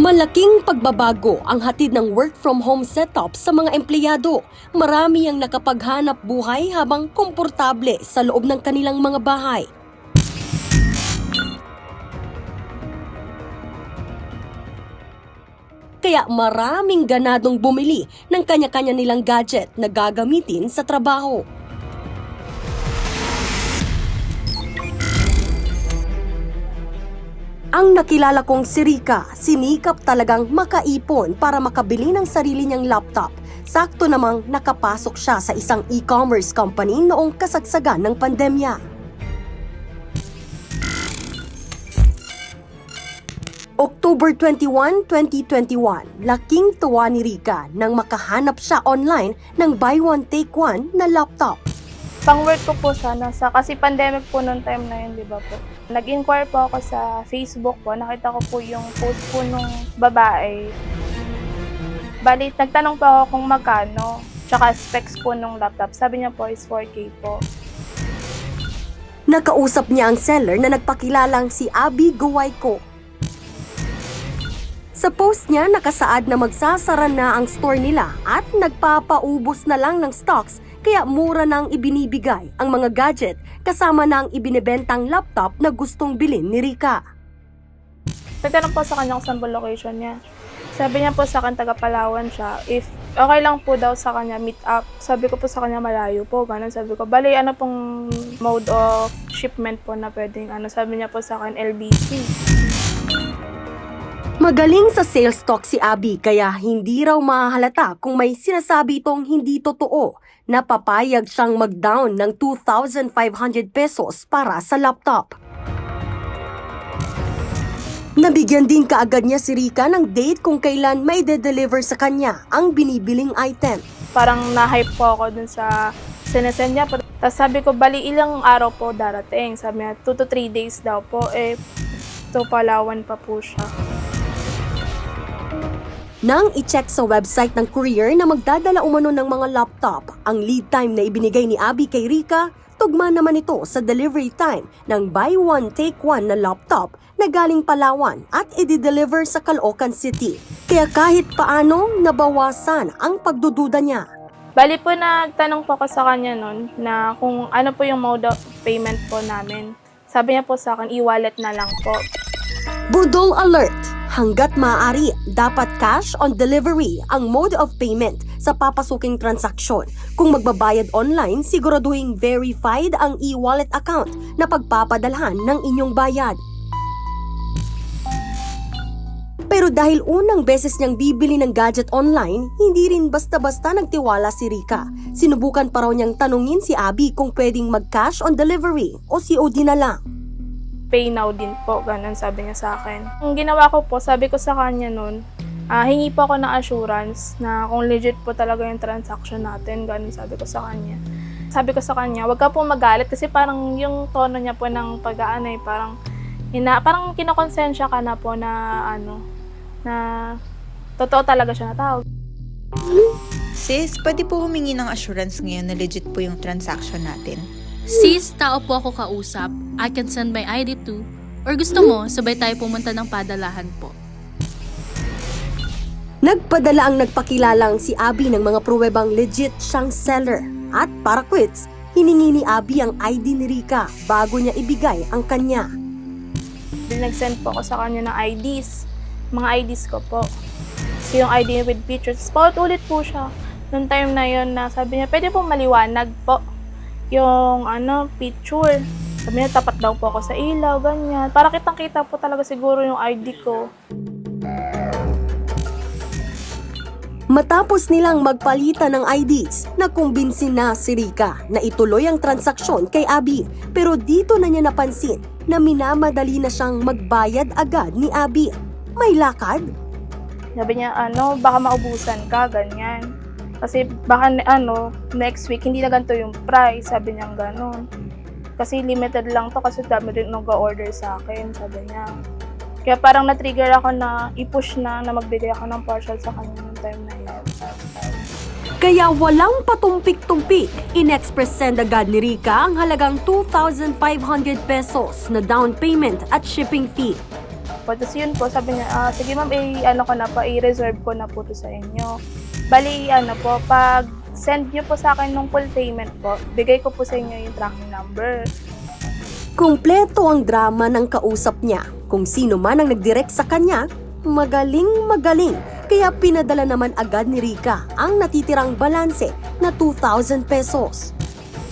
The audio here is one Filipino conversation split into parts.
Malaking pagbabago ang hatid ng work from home setup sa mga empleyado. Marami ang nakapaghanap buhay habang komportable sa loob ng kanilang mga bahay. Kaya maraming ganadong bumili ng kanya-kanya nilang gadget na gagamitin sa trabaho. Ang nakilala kong si Rika, sinikap talagang makaipon para makabili ng sarili niyang laptop. Sakto namang nakapasok siya sa isang e-commerce company noong kasagsagan ng pandemya. October 21, 2021, laking tuwa ni Rika nang makahanap siya online ng buy one take one na laptop. Pang work ko po sana sa kasi pandemic po noong time na yun, di ba po? Nag-inquire po ako sa Facebook po. Nakita ko po yung post po nung babae. Bali, nagtanong po ako kung magkano. Tsaka specs po nung laptop. Sabi niya po is 4K po. Nakausap niya ang seller na nagpakilalang si Abby Guwayko. Sa post niya, nakasaad na magsasara na ang store nila at nagpapaubos na lang ng stocks kaya mura nang ibinibigay ang mga gadget kasama na ang ibinebentang laptop na gustong bilhin ni Rika. Nagtanong po sa kanya kung saan po location niya. Sabi niya po sa akin, taga Palawan siya. If okay lang po daw sa kanya, meet up. Sabi ko po sa kanya, malayo po. Ganun sabi ko, bali ano pong mode of shipment po na pwedeng, ano, sabi niya po sa akin, LBC. Magaling sa sales talk si Abby kaya hindi raw mahahalata kung may sinasabi itong hindi totoo na papayag siyang mag-down ng 2,500 pesos para sa laptop. Nabigyan din kaagad niya si Rika ng date kung kailan may de-deliver sa kanya ang binibiling item. Parang na-hype po ako dun sa sinesend niya. po. Tapos sabi ko, bali ilang araw po darating. Sabi niya, 2 to 3 days daw po. Eh, to Palawan pa po siya. Nang i-check sa website ng courier na magdadala umano ng mga laptop, ang lead time na ibinigay ni Abby kay Rika, tugma naman ito sa delivery time ng buy one take one na laptop na galing Palawan at i-deliver sa Caloocan City. Kaya kahit paano, nabawasan ang pagdududa niya. Bali po, nagtanong po ako sa kanya nun na kung ano po yung mode of payment po namin. Sabi niya po sa akin, e-wallet na lang po. Budol alert! Hanggat maaari, dapat cash on delivery ang mode of payment sa papasuking transaksyon. Kung magbabayad online, siguraduhin verified ang e-wallet account na pagpapadalhan ng inyong bayad. Pero dahil unang beses niyang bibili ng gadget online, hindi rin basta-basta nagtiwala si Rika. Sinubukan pa raw niyang tanungin si Abby kung pwedeng mag-cash on delivery o COD na lang. Pay now din po, ganun sabi niya sa akin. Ang ginawa ko po, sabi ko sa kanya nun, ah, hingi po ako ng assurance na kung legit po talaga yung transaction natin, ganun sabi ko sa kanya. Sabi ko sa kanya, wag ka po magalit kasi parang yung tono niya po ng pag-aano eh, parang ina, parang kinokonsensya ka na po na ano, na totoo talaga siya na tawag. Sis, pwede po humingi ng assurance ngayon na legit po yung transaction natin. Sis, tao po ako kausap. I can send my ID to. Or gusto mo, sabay tayo pumunta ng padalahan po. Nagpadala ang nagpakilalang si Abby ng mga pruwebang legit siyang seller. At para quits, hiningi ni Abby ang ID ni Rika bago niya ibigay ang kanya. Nag-send po ako sa kanya ng IDs. Mga IDs ko po. So yung ID with pictures. Paulit-ulit po siya. Noong time na yon na sabi niya, pwede po maliwanag po yung ano, picture. Sabi niya, tapat daw po ako sa ilaw, ganyan. Para kitang-kita po talaga siguro yung ID ko. Matapos nilang magpalitan ng IDs, nakumbinsin na si Rika na ituloy ang transaksyon kay Abby. Pero dito na niya napansin na minamadali na siyang magbayad agad ni Abby. May lakad? Sabi niya, ano, baka maubusan ka, ganyan. Kasi baka ano, next week, hindi na ganito yung price, sabi niya gano'n. Kasi limited lang to kasi dami rin nag-order sa akin, sabi niya. Kaya parang na-trigger ako na i-push na na magbigay ako ng partial sa kanya ng time na yun. Kaya walang patumpik-tumpik, in-express send agad ni Rika ang halagang 2,500 pesos na down payment at shipping fee. po. Tapos yun po, sabi niya, ah, sige ma'am, eh, ano ko na po, i-reserve ko na po to sa inyo. Bali, ano po, pag send niyo po sa akin ng full payment po, bigay ko po sa inyo yung tracking number. Kumpleto ang drama ng kausap niya. Kung sino man ang nagdirect sa kanya, magaling magaling. Kaya pinadala naman agad ni Rika ang natitirang balanse na 2,000 pesos.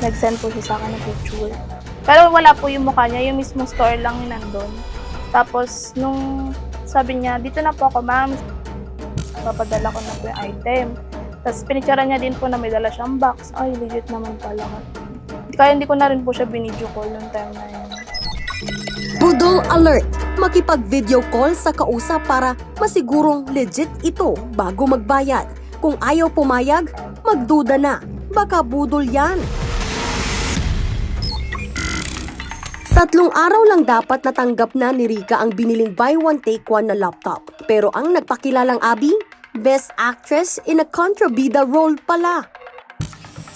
Nag-send po siya sa akin ng picture. Pero wala po yung mukha niya, yung mismo store lang yung nandun. Tapos, nung sabi niya, dito na po ako ma'am, papadala ko na po yung item. Tapos pinitsara niya din po na may dala siyang box. Ay, legit naman pala. Kaya hindi ko na rin po siya binidyo call nung time na yun. Budol alert! Makipag-video call sa kausap para masigurong legit ito bago magbayad. Kung ayaw pumayag, magduda na. Baka budol yan. Tatlong araw lang dapat natanggap na ni Rika ang biniling buy one take one na laptop. Pero ang nagpakilalang Abby, Best Actress in a Contrabida role pala.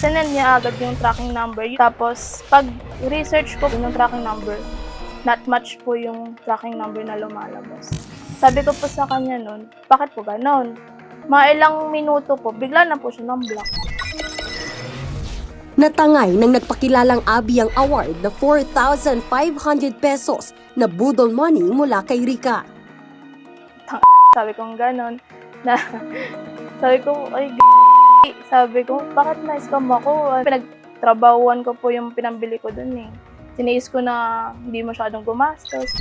Sinend niya agad yung tracking number. Tapos, pag research ko yung tracking number, not match po yung tracking number na lumalabas. Sabi ko po sa kanya nun, bakit po ganon? Mga ilang minuto po, bigla na po siya ng block. Natangay ng nagpakilalang Abby ang award na 4,500 pesos na budol money mula kay Rika. Sabi ko ganon. Na, sabi ko, ay g***. Sabi ko, bakit na-scam ako? Pinagtrabahuan ko po yung pinambili ko dun eh. Tiniis ko na hindi masyadong gumastos.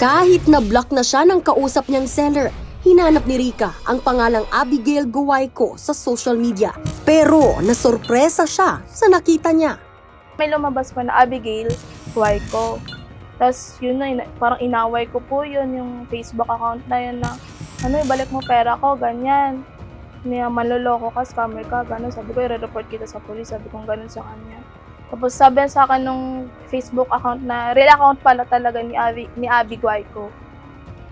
Kahit na block na siya ng kausap niyang seller, hinanap ni Rika ang pangalang Abigail Guwayco sa social media. Pero nasorpresa siya sa nakita niya. May lumabas pa na Abigail, ko. Tapos yun na, parang inaway ko po yun, yung Facebook account na yun na, ano, ibalik mo pera ko, ganyan. Niya, manloloko ka, scammer ka, gano'n. Sabi ko, i-report kita sa police. Sabi ko, gano'n sa kanya. Tapos sabi sa akin nung Facebook account na, real account pala talaga ni Abby, ni Abby Guayco.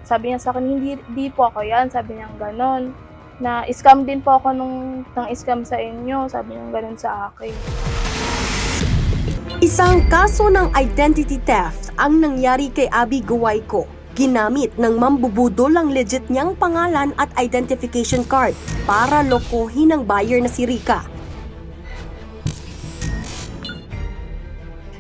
Sabi niya sa akin, hindi, hindi po ako yan. Sabi niya gano'n. Na scam din po ako nung nang scam sa inyo. Sabi niya gano'n sa akin. Isang kaso ng identity theft ang nangyari kay Abby Guwayco. Ginamit ng mambubudol ang legit niyang pangalan at identification card para lokohin ang buyer na si Rika.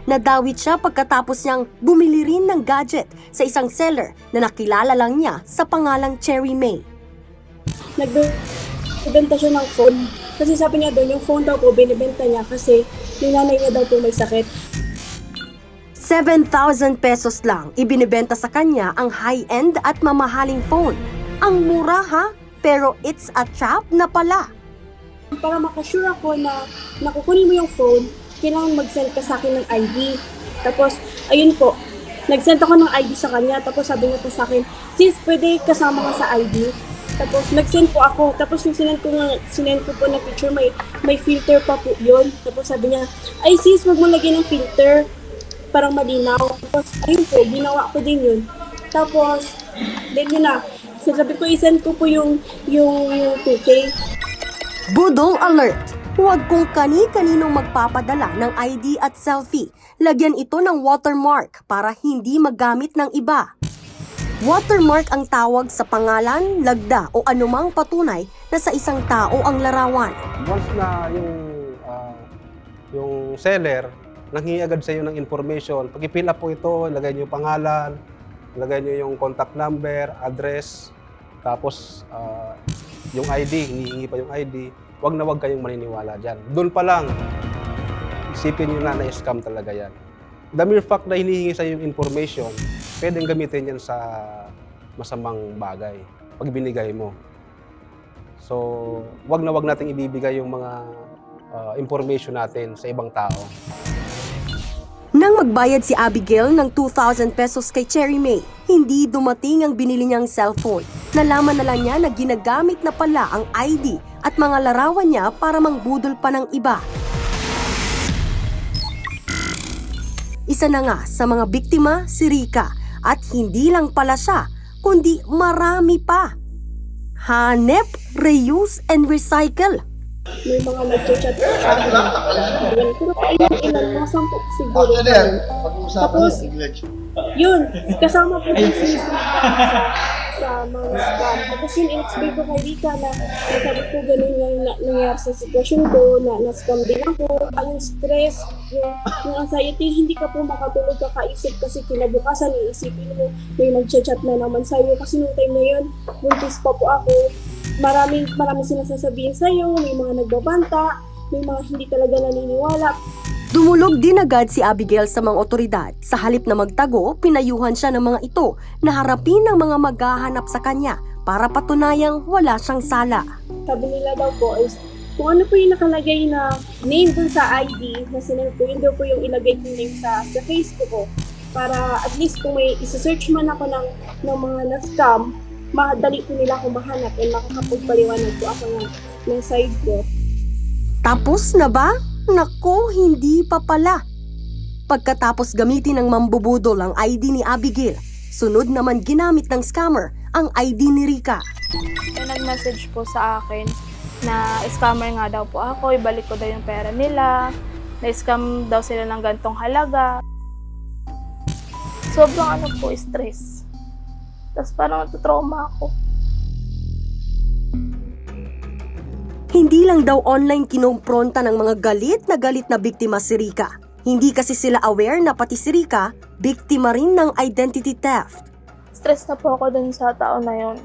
Nadawit siya pagkatapos niyang bumili rin ng gadget sa isang seller na nakilala lang niya sa pangalang Cherry May. nagbebenta siya ng phone. Kasi sabi niya doon, yung phone daw po, binibenta niya kasi yung nanay niya daw po may sakit. 7,000 pesos lang ibinibenta sa kanya ang high-end at mamahaling phone. Ang mura ha, pero it's a trap na pala. Para makasure ako na nakukunin mo yung phone, kailangan mag-send ka sa akin ng ID. Tapos, ayun po, nag-send ako ng ID sa kanya. Tapos sabi niya po sa akin, sis, pwede kasama ka sa ID. Tapos nag-send po ako. Tapos yung sinend ko, sinend ko po na picture, may, may filter pa po yun. Tapos sabi niya, ay sis, wag mo lagyan ng filter. Parang malinaw. Tapos ayun po, ginawa ko din yun. Tapos, then yun na. So, sabi ko, isend ko po yung, yung, yung 2K. Budol alert! Huwag kung kani-kaninong magpapadala ng ID at selfie. Lagyan ito ng watermark para hindi magamit ng iba. Watermark ang tawag sa pangalan, lagda o anumang patunay na sa isang tao ang larawan. once na yung ah, yung seller nanghingi agad sa iyo ng information, pag i-fill up po ito, ilagay niyo pangalan, ilagay niyo yung contact number, address, tapos ah, yung ID, hinihingi pa yung ID, wag na wag kayong maniniwala diyan. Doon pa lang isipin niyo na na-scam talaga yan. The mere fact na hinihingi sa yung information, pwedeng gamitin yan sa masamang bagay pag binigay mo. So, wag na wag nating ibibigay yung mga uh, information natin sa ibang tao. Nang magbayad si Abigail ng 2,000 pesos kay Cherry May, hindi dumating ang binili niyang cellphone. Nalaman na lang niya na ginagamit na pala ang ID at mga larawan niya para mangbudol pa ng iba. Isa na nga sa mga biktima si Rika at hindi lang pala siya, kundi marami pa. Hanep, reuse, and recycle. May mga nag-chat sa akin. Pero ilan ilan, mga sampu siguro. Tapos. Yun, kasama po yung si sa mga scam. Tapos yun, in-explain ko kay Rika na nasabi ko ganun yung na- nangyari sa sitwasyon ko, na na-scam din ako. Yung stress, yung, yung anxiety, hindi ka po makatulog kakaisip kasi kinabukasan, iisipin mo, may mag-chat na naman sa'yo. Kasi nung time na yun, buntis pa po ako. Maraming, maraming sinasasabihin sa'yo, may mga nagbabanta, may mga hindi talaga naniniwala. Dumulog din agad si Abigail sa mga otoridad. Sa halip na magtago, pinayuhan siya ng mga ito na harapin ng mga maghahanap sa kanya para patunayang wala siyang sala. sabi nila daw po is kung ano po yung nakalagay na name dun sa ID na sinend ko, yun daw po yung ilagay ko name sa, sa Facebook ko. Para at least kung may isa-search man ako ng, ng mga na-scam, madali po nila akong mahanap and makakapagpaliwanag po ako ng, ng side ko. Tapos na ba? Nako, hindi pa pala. Pagkatapos gamitin ng mambubudol ang ID ni Abigail, sunod naman ginamit ng scammer ang ID ni Rika. May nag-message po sa akin na scammer nga daw po ako, ibalik ko daw yung pera nila, na-scam daw sila ng gantong halaga. Sobrang ano po, stress. Tapos parang natutrauma ako. Hindi lang daw online kinompronta ng mga galit na galit na biktima si Rika. Hindi kasi sila aware na pati si Rika, biktima rin ng identity theft. Stress na po ako dun sa tao na yun.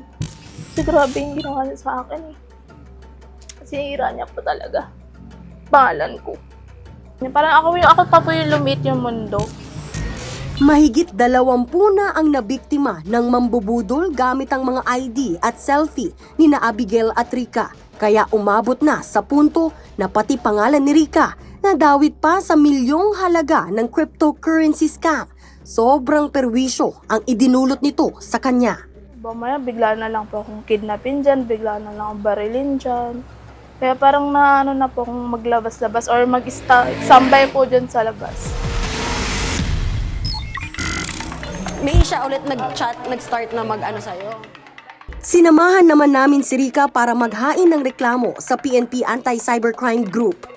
Kasi grabe yung ginawa niya sa akin eh. Sinira niya po talaga. Pangalan ko. Parang ako, yung, ako pa po yung lumit yung mundo. Mahigit dalawampu na ang nabiktima ng mambubudol gamit ang mga ID at selfie ni na Abigail at Rika. Kaya umabot na sa punto na pati pangalan ni Rika nadawit pa sa milyong halaga ng cryptocurrency scam. Sobrang perwisyo ang idinulot nito sa kanya. Mamaya bigla na lang po akong kidnapin dyan, bigla na lang akong barilin dyan. Kaya parang naano na po akong maglabas-labas or mag-sambay po dyan sa labas. May siya ulit nag-chat, nag-start na mag-ano sa'yo. Sinamahan naman namin si Rika para maghain ng reklamo sa PNP Anti-Cybercrime Group.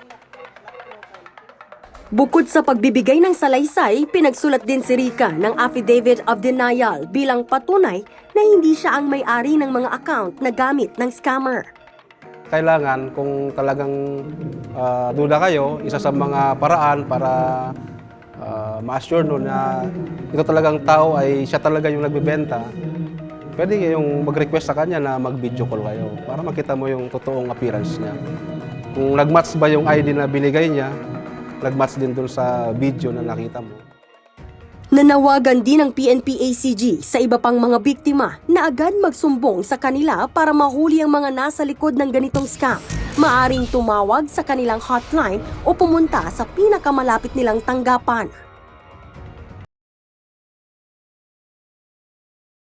Bukod sa pagbibigay ng salaysay, pinagsulat din si Rika ng Affidavit of Denial bilang patunay na hindi siya ang may-ari ng mga account na gamit ng scammer. Kailangan kung talagang ah, duda kayo, isa sa mga paraan para ah, ma-assure na ito talagang tao ay siya talaga yung nagbebenta, pwede kayong mag-request sa kanya na mag-video call kayo para makita mo yung totoong appearance niya. Kung nag-match ba yung ID na binigay niya, nag-match din dun sa video na nakita mo. Nanawagan din ng PNP-ACG sa iba pang mga biktima na agad magsumbong sa kanila para mahuli ang mga nasa likod ng ganitong scam. Maaring tumawag sa kanilang hotline o pumunta sa pinakamalapit nilang tanggapan.